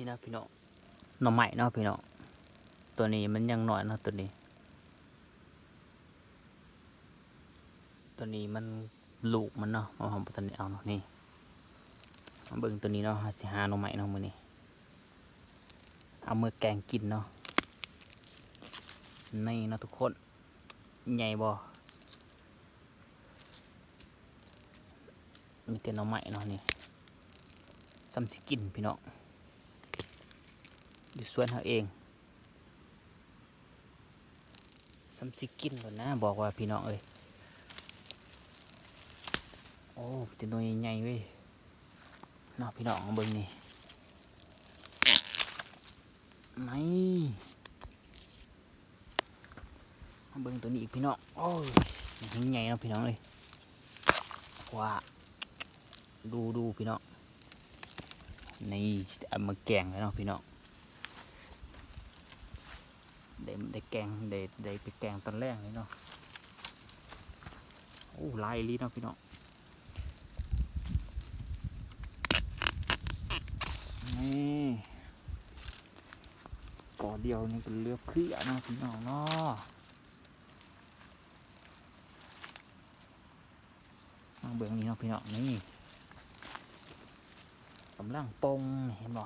นี่นะพี่น้องหน่อใหม่เนาะพี่น้องตัวนี้มันยังหน่อยเนาะตัวนี้ ตัวนี้มันลูกมันเนาะมาหอมตัวนี้เอาเนาะนี่มาเบิ่งตัวนี้เนาะหาสิหาหน่อใหม่เนาะมื้อนี้เอามือแกงกินเนาะนี่เนาะทุกคนใหญ่บ่มีแต่หน่อใหม่เนาะนี่ซ้ำสิกินพี่น้อง อยู่สวนเขาเองซัมซิกินก่อนนะบอกว่าพี่น้องเอ้ยโอ้จะตัวใหญ่ๆเว้ยเนาะพี่น้องเบิ่งนี่ไม่เบิ่งตัวนี้อีกพี่น้องโอ้ยใหญ่เนาะพี่น้องเลยว้าดูดูพี่น้องนี่เอามาแกงเลยเนาะพี่น้อง ได้ได้ แกงได้ได้ไปแกงตอนแรกเลยเนาะโอ้ลายลีเนาะพี่น้องนี่ก่อเดียวนี่ก็เลือกเครือเนาะพี่น้องเนาะมาเบื้องนี้เนาะพี่น้องนี่กำลังปงเห็นบ่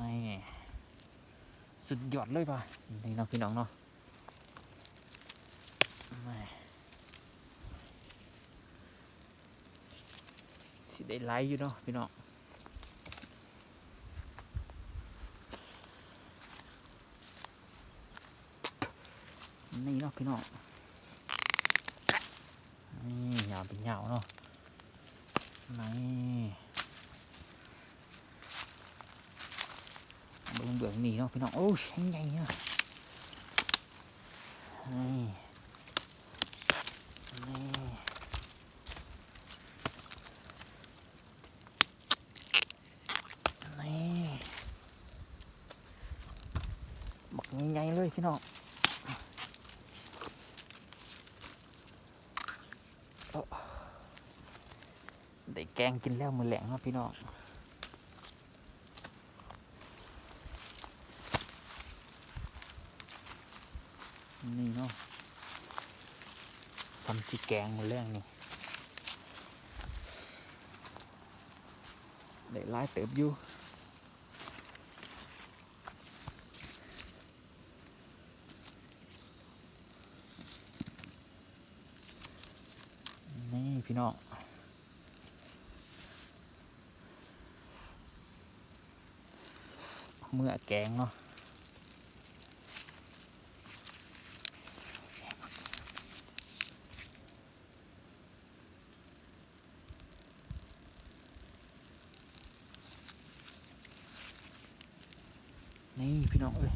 นี่ สุดยอดเลยป่ะนี่เนาะพี่น้องเนาะสิได้ไลฟ์อยู่เนาะพี่น้องนี่เนาะพี่น้องนี่ยาวเป็นยาวเนาะนี่ เบื้องเบื้องนี่เนาะพี่น้องโอ้ยใหญ่เนาะนี่นี่นี่บักใหญ่เลยพี่น้องโอ้ได้แกงกินแล้วมือแหลงเนาะพี่น้อง นี่เนาะซัมจิแกงมาเรื่องนี่ได้หลายเติบอยู่นี่พี่น้องเมื่อแกงเนาะี่น้องเอ้ย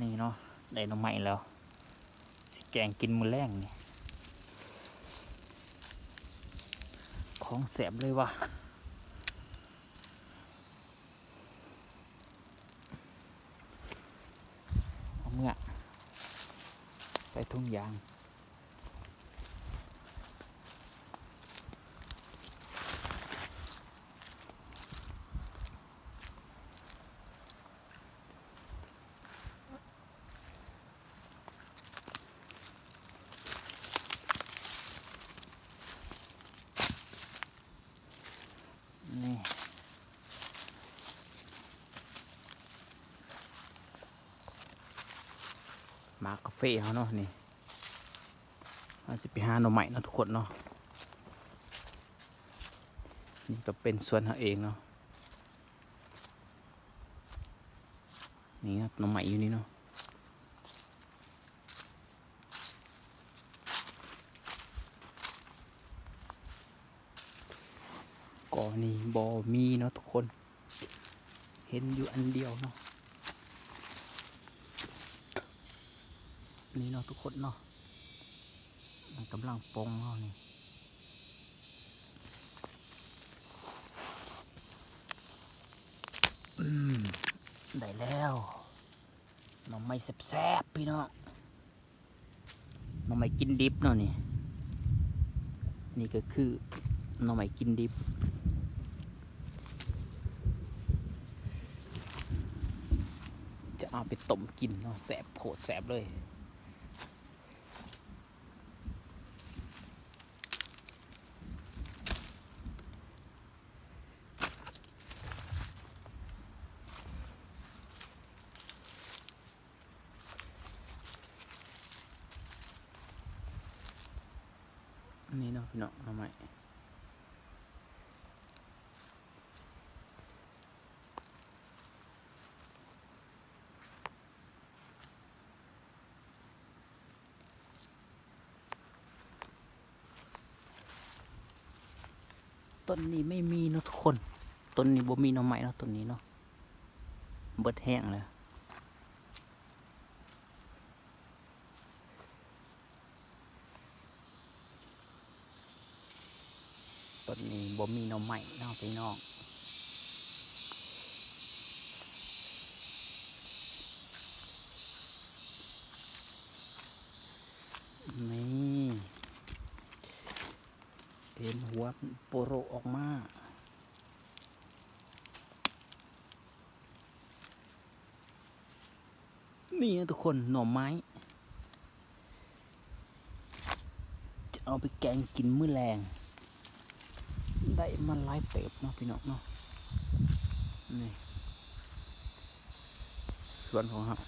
นี่เนาะได้น้ำใหม่แล้ว สิแกงกินมือแรงนี่ของแสบเลยว่ะเอาเมื่อใส่ทุ่งยาง นี่ มากาแฟเขาเนาะนี่เราจะไปหาหน่อใหม่เนาะทุกคนเนาะนี่ก็เป็นสวนเขาเองเนาะนี่ครับหน่อใหม่อยู่นี่เนาะก่อนี่บอมีเนาะทุกคน เห็นอยู่อันเดียวเนาะ นี่เนาะทุกคนเนาะมันกำลังปงเนาะนี่ได้แล้วหน้องไม่แซ่บๆพี่น้องหน้องไม่กินดิบเนาะนี่นี่ก็คือหน่อไม้กินดิบจะเอาไปต้มกินเนาะแสบโผดแสบเลย นนี้เนาะพี่น้องเอาใหม่ต้นนี้ไม่มีเนาะทุกคน ต้นนี้บ่มีหน่อไม้เนาะต้นนี้เนาะเบิดแห้งแล้ว ต้นนี้บ่มีหน่อไม้เนาะพี่น้องนี่เห็นหัวโปโรออกมานี่นะทุกคนหน่อไม้ จะเอาไปแกงกินมื้อแรง ได้มันหลายเติบเนาะพี่น้องเนาะนี่ ส่วนของครับ